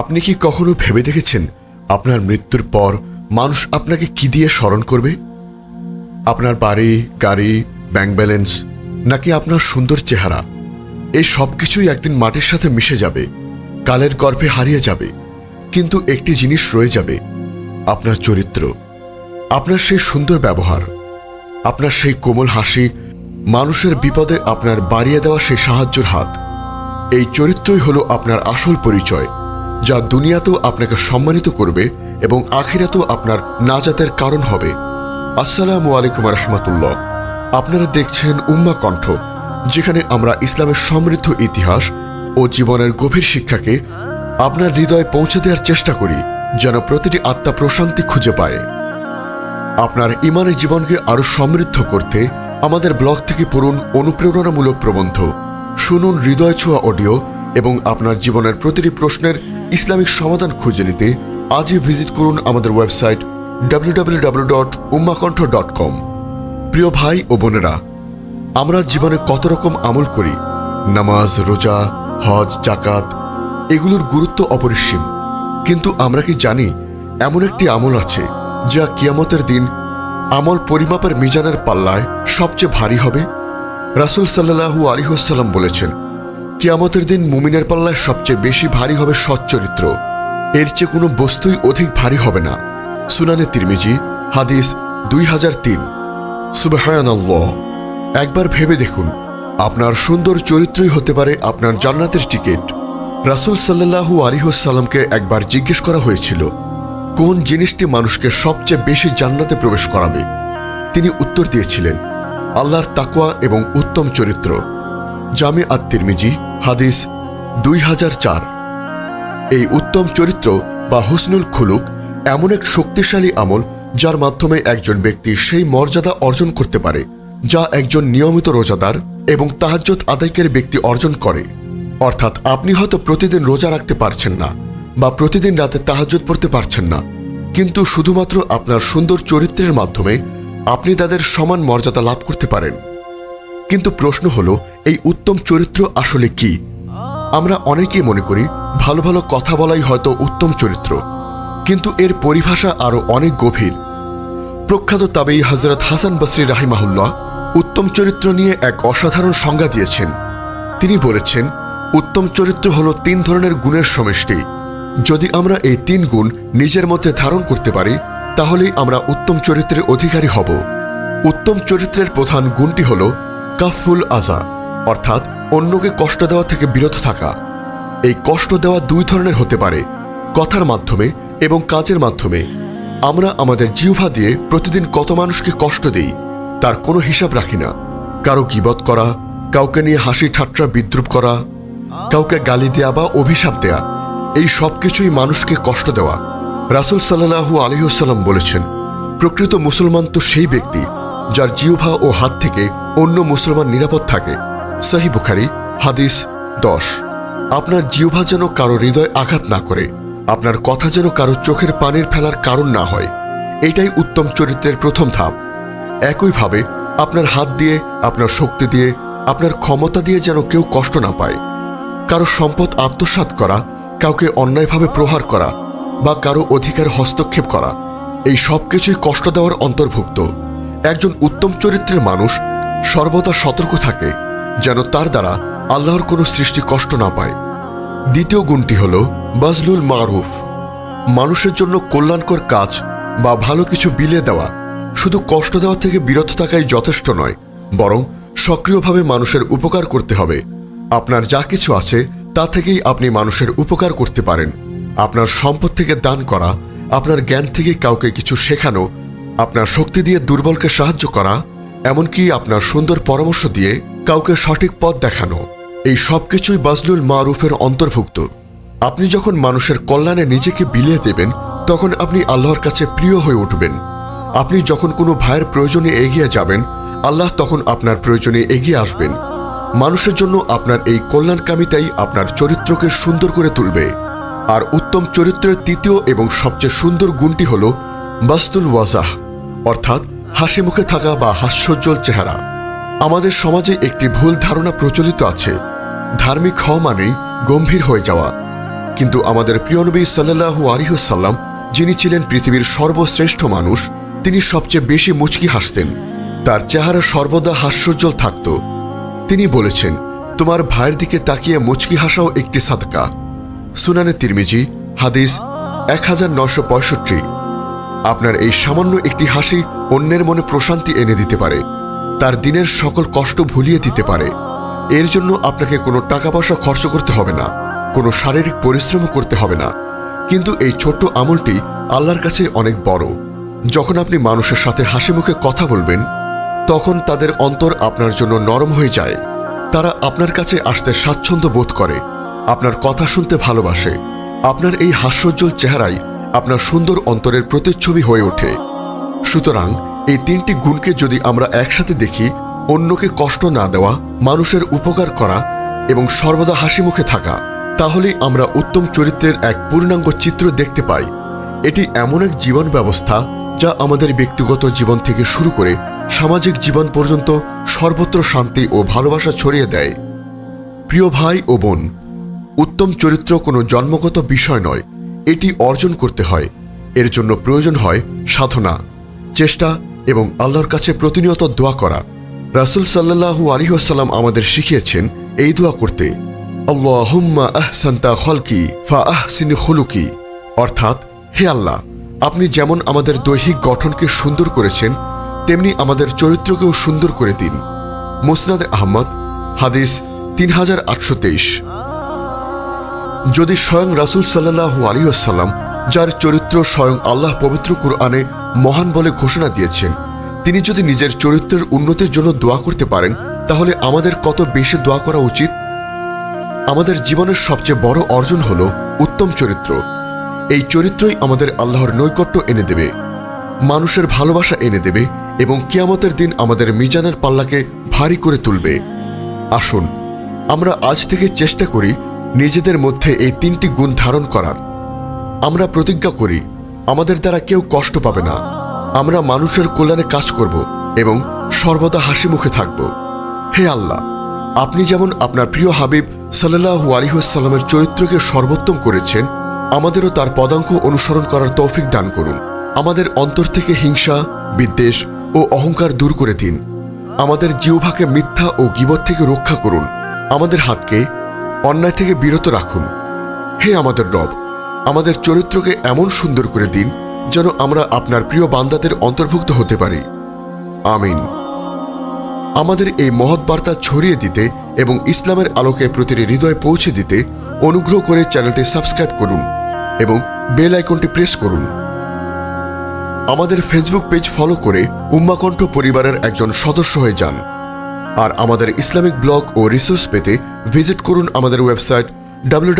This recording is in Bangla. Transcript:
আপনি কি কখনো ভেবে দেখেছেন আপনার মৃত্যুর পর মানুষ আপনাকে কি দিয়ে স্মরণ করবে? আপনার বাড়ি, গাড়ি ব্যাংক ব্যালেন্স নাকি আপনার সুন্দর চেহারা? এই সব কিছুই একদিন মাটির সাথে মিশে যাবে, কালের গর্ভে হারিয়ে যাবে, কিন্তু একটি জিনিস রয়ে যাবে, আপনার চরিত্র, আপনার সেই সুন্দর ব্যবহার, আপনার সেই কোমল হাসি, মানুষের বিপদে আপনার বাড়িয়ে দেওয়া সেই সাহায্যের হাত। এই চরিত্রই হলো আপনার আসল পরিচয়। যা দুনিয়াতেও আপনাকে সম্মানিত করবে এবং আখিরাতেও আপনার নাজাতের কারণ হবে। আসসালামু আলাইকুম রহমতুল্লাহ। আপনারা দেখছেন উম্মা কণ্ঠ, যেখানে আমরা ইসলামের সমৃদ্ধ ইতিহাস ও জীবনের গভীর শিক্ষাকে আপনার হৃদয়ে পৌঁছে দেওয়ার চেষ্টা করি, যেন প্রতিটি আত্মা প্রশান্তি খুঁজে পায়। আপনার ইমানের জীবনকে আরও সমৃদ্ধ করতে আমাদের ব্লগ থেকে পড়ুন অনুপ্রেরণামূলক প্রবন্ধ। শুনুন হৃদয় ছোঁয়া অডিও এবং আপনার জীবনের প্রতিটি প্রশ্নের ইসলামিক সমাধান খুঁজে নিতে আজই ভিজিট করুন আমাদের ওয়েবসাইট www.ummakantha.com প্রিয় ভাই ও বোনেরা, আমরা জীবনে কত রকম আমল করি? নামাজ, রোজা, হজ জাকাত এগুলোর গুরুত্ব অপরিসীম। কিন্তু আমরা কি জানি, এমন একটি আমল আছে যা কিয়ামতের দিন আমল পরিমাপের মিজানের পাল্লায় সবচেয়ে ভারী হবে? রাসুল সাল্লাহু আলিহাসাল্লাম বলেছেন কিয়ামতের দিন মুমিনের পাল্লায় সবচেয়ে বেশি ভারী হবে সচ্চরিত্র এর চেয়ে কোনো বস্তুই অধিক ভারী হবে না। সুনানে তিরমিজি, হাদিস দুই হাজার তিন। সুবাহায়ানাল্লাহ একবার ভেবে দেখুন, আপনার সুন্দর চরিত্রই হতে পারে আপনার জান্নাতের টিকিট। রাসুল সাল্লাহু আলিহাসাল্লামকে একবার জিজ্ঞেস করা হয়েছিল, কোন জিনিসটি মানুষকে সবচেয়ে বেশি জান্নাতে প্রবেশ করাবে? তিনি উত্তর দিয়েছিলেন, আল্লাহর তাকওয়া এবং উত্তম চরিত্র। জামে আত তিরমিজি, হাদিস দুই হাজার চার। এই উত্তম চরিত্র বা হুসনুল খুলুক এমন এক শক্তিশালী আমল যার মাধ্যমে একজন ব্যক্তি সেই মর্যাদা অর্জন করতে পারে, যা একজন নিয়মিত রোজাদার এবং তাহাজ্জত আদায়কারী ব্যক্তি অর্জন করে। অর্থাৎ আপনি হয়তো প্রতিদিন রোজা রাখতে পারছেন না বা প্রতিদিন রাতে তাহাজ্জত পড়তে পারছেন না, কিন্তু শুধুমাত্র আপনার সুন্দর চরিত্রের মাধ্যমে আপনি তাদের সমান মর্যাদা লাভ করতে পারেন। কিন্তু প্রশ্ন হলো এই উত্তম চরিত্র আসলে কি? আমরা অনেকেই মনে করি ভালো ভালো কথা বলাই হয়তো উত্তম চরিত্র, কিন্তু এর পরিভাষা আরও অনেক গভীর। প্রখ্যাত তাবেই হজরত হাসান বসরি রাহিমাহুল্লাহ উত্তম চরিত্র নিয়ে এক অসাধারণ সংজ্ঞা দিয়েছেন। তিনি বলেছেন, উত্তম চরিত্র হল তিন ধরনের গুণের সমষ্টি। যদি আমরা এই তিন গুণ নিজের মধ্যে ধারণ করতে পারি, তাহলেই আমরা উত্তম চরিত্রের অধিকারী হব। উত্তম চরিত্রের প্রধান গুণটি হল কাফুল আজা অর্থাৎ অন্যকে কষ্ট দেওয়া থেকে বিরত থাকা। এই কষ্ট দেওয়া দুই ধরনের হতে পারে, কথার মাধ্যমে এবং কাজের মাধ্যমে। আমরা আমাদের জিহ্বা দিয়ে প্রতিদিন কত মানুষকে কষ্ট দেই, তার কোনো হিসাব রাখি না। কারও গিবত করা, কাউকে নিয়ে হাসি ঠাট্টা বিদ্রুপ করা, কাউকে গালি দেয়া বা অভিশাপ দেয়া, এই সব কিছুই মানুষকে কষ্ট দেওয়া। রাসুল সাল্লাহু আলহিহসাল্লাম বলেছেন, প্রকৃত মুসলমান তো সেই ব্যক্তি, যার জিহ্বা ও হাত থেকে অন্য মুসলমান নিরাপদ থাকে। সহি বুখারি, হাদিস দশ। আপনার জিহ্বা যেন কারও হৃদয় আঘাত না করে, আপনার কথা যেন কারও চোখের পানির ফেলার কারণ না হয়, এটাই উত্তম চরিত্রের প্রথম ধাপ। একইভাবে আপনার হাত দিয়ে, আপনার শক্তি দিয়ে, আপনার ক্ষমতা দিয়ে যেন কেউ কষ্ট না পায়। কারও সম্পদ আত্মসাৎ করা, কাউকে অন্যায়ভাবে প্রহার করা, বা কারও অধিকার হস্তক্ষেপ করা, এই সব কিছুই কষ্ট দেওয়ার অন্তর্ভুক্ত। একজন উত্তম চরিত্রের মানুষ সর্বদা সতর্ক থাকে যেন তার দ্বারা আল্লাহর কোনো সৃষ্টি কষ্ট না পায়। দ্বিতীয় গুণটি হল বাজলুল মারুফ। মানুষের জন্য কল্যাণকর কাজ বা ভালো কিছু বিলে দেওয়া শুধু কষ্ট দেওয়া থেকে বিরত থাকাই যথেষ্ট নয়, বরং সক্রিয়ভাবে মানুষের উপকার করতে হবে। আপনার যা কিছু আছে, তা থেকেই আপনি মানুষের উপকার করতে পারেন। আপনার সম্পদ থেকে দান করা, আপনার জ্ঞান থেকে কাউকে কিছু শেখানো, আপনার শক্তি দিয়ে দুর্বলকে সাহায্য করা, এমনকি আপনার সুন্দর পরামর্শ দিয়ে কাউকে সঠিক পথ দেখানো, এই সব কিছুই বাজলুল মারুফের অন্তর্ভুক্ত। আপনি যখন মানুষের কল্যাণে নিজেকে বিলিয়ে দেবেন, তখন আপনি আল্লাহর কাছে প্রিয় হয়ে উঠবেন। আপনি যখন কোনো ভাইয়ের প্রয়োজনে এগিয়ে যাবেন, আল্লাহ তখন আপনার প্রয়োজনে এগিয়ে আসবেন। মানুষের জন্য আপনার এই কল্যাণকামিতাই আপনার চরিত্রকে সুন্দর করে তুলবে। আর উত্তম চরিত্রের তৃতীয় এবং সবচেয়ে সুন্দর গুণটি হল, বাস্তুল ওয়াজাহ, অর্থাৎ হাসি মুখে থাকা বা হাস্যোজ্জ্বল চেহারা। আমাদের সমাজে একটি ভুল ধারণা প্রচলিত আছে। ধার্মিক হওয়া মানেই গম্ভীর হয়ে যাওয়া। কিন্তু আমাদের প্রিয় নবী সাল্লাহু আলিহসাল্লাম যিনি ছিলেন পৃথিবীর সর্বশ্রেষ্ঠ মানুষ, তিনি সবচেয়ে বেশি মুচকি হাসতেন। তার চেহারা সর্বদা হাস্যোজ্জ্বল থাকত। তিনি বলেছেন, তোমার ভাইয়ের দিকে তাকিয়ে মুচকি হাসাও একটি সাদকা। সুনানে তিরমিজি, হাদিস এক হাজার নশো পঁয়ষট্টি। আপনার এই সামান্য একটি হাসি অন্যের মনে প্রশান্তি এনে দিতে পারে। তার দিনের সকল কষ্ট ভুলিয়ে দিতে পারে। এর জন্য আপনাকে কোনো টাকা পয়সা খরচ করতে হবে না, কোনো শারীরিক পরিশ্রমও করতে হবে না। কিন্তু এই ছোট্ট আমলটি আল্লাহর কাছে অনেক বড়। যখন আপনি মানুষের সাথে হাসি মুখে কথা বলবেন, তখন তাদের অন্তর আপনার জন্য নরম হয়ে যায়। তারা আপনার কাছে আসতে স্বাচ্ছন্দ্য বোধ করে, আপনার কথা শুনতে ভালোবাসে। আপনার এই হাস্যোজ্জ্বল চেহারাই আপনার সুন্দর অন্তরের প্রতিচ্ছবি হয়ে ওঠে। সুতরাং এই তিনটি গুণকে যদি আমরা একসাথে দেখি, অন্যকে কষ্ট না দেওয়া, মানুষের উপকার করা এবং সর্বদা হাসি মুখে থাকা, তাহলেই আমরা উত্তম চরিত্রের এক পূর্ণাঙ্গ চিত্র দেখতে পাই। এটি এমন এক জীবন ব্যবস্থা যা আমাদের ব্যক্তিগত জীবন থেকে শুরু করে সামাজিক জীবন পর্যন্ত সর্বত্র শান্তি ও ভালোবাসা ছড়িয়ে দেয়। প্রিয় ভাই ও বোন, উত্তম চরিত্র কোনো জন্মগত বিষয় নয়, এটি অর্জন করতে হয়। এর জন্য প্রয়োজন হয় সাধনা, চেষ্টা এবং আল্লাহর কাছে প্রতিনিয়ত দোয়া করা। রাসুল সাল্লাহু আলিহাসাল্লাম আমাদের শিখিয়েছেন এই দোয়া করতে, আল্লাহুম্মা আহসান্তা খলকি ফা আহসিন খুলুকি। অর্থাৎ, হে আল্লাহ, আপনি যেমন আমাদের দৈহিক গঠনকে সুন্দর করেছেন, তেমনি আমাদের চরিত্রকেও সুন্দর করে দিন। মুসনাদ আহমদ, হাদিস তিন হাজার আটশো তেইশ। যদি স্বয়ং রাসুল সাল্লাহু আলিয়াল্লাম যার চরিত্র স্বয়ং আল্লাহ পবিত্র কুরআনে মহান বলে ঘোষণা দিয়েছেন। তিনি যদি নিজের চরিত্রের উন্নতির জন্য দোয়া করতে পারেন, তাহলে আমাদের কত বেশি দোয়া করা উচিত? আমাদের জীবনের সবচেয়ে বড় অর্জন হল উত্তম চরিত্র। এই চরিত্রই আমাদের আল্লাহর নৈকট্য এনে দেবে, মানুষের ভালোবাসা এনে দেবে এবং কিয়ামতের দিন আমাদের মিজানের পাল্লাকে ভারী করে তুলবে। আসুন, আমরা আজ থেকে চেষ্টা করি নিজেদের মধ্যে এই তিনটি গুণ ধারণ করার। আমরা প্রতিজ্ঞা করি আমাদের দ্বারা কেউ কষ্ট পাবে না। আমরা মানুষের কল্যাণে কাজ করব এবং সর্বদা হাসি মুখে থাকব। হে আল্লাহ, আপনি যেমন আপনার প্রিয় হাবিব সাল্লাহু আলিহাসাল্লামের চরিত্রকে সর্বোত্তম করেছেন, আমাদেরও তার পদাঙ্ক অনুসরণ করার তৌফিক দান করুন। আমাদের অন্তর থেকে হিংসা, বিদ্বেষ ও অহংকার দূর করে দিন। আমাদের জিহ্বাকে মিথ্যা ও গিবত থেকে রক্ষা করুন। আমাদের হাতকে অন্যায় থেকে বিরত রাখুন। হে আমাদের রব আমাদের চরিত্রকে এমন সুন্দর করে দিন যেন আমরা আপনার প্রিয় বান্দাদের অন্তর্ভুক্ত হতে পারি। আমিন। আমাদের এই মহৎ বার্তা ছড়িয়ে দিতে এবং ইসলামের আলোকে প্রতিটি হৃদয়ে পৌঁছে দিতে অনুগ্রহ করে চ্যানেলটি সাবস্ক্রাইব করুন এবং বেল আইকনটি প্রেস করুন। আমাদের ফেসবুক পেজ ফলো করে উম্মাকণ্ঠ পরিবারের একজন সদস্য হয়ে যান। আর আমাদের ইসলামিক ব্লগ ও রিসোর্স পেতে ভিজিট করুন আমাদের ওয়েবসাইট ডাব্লিউ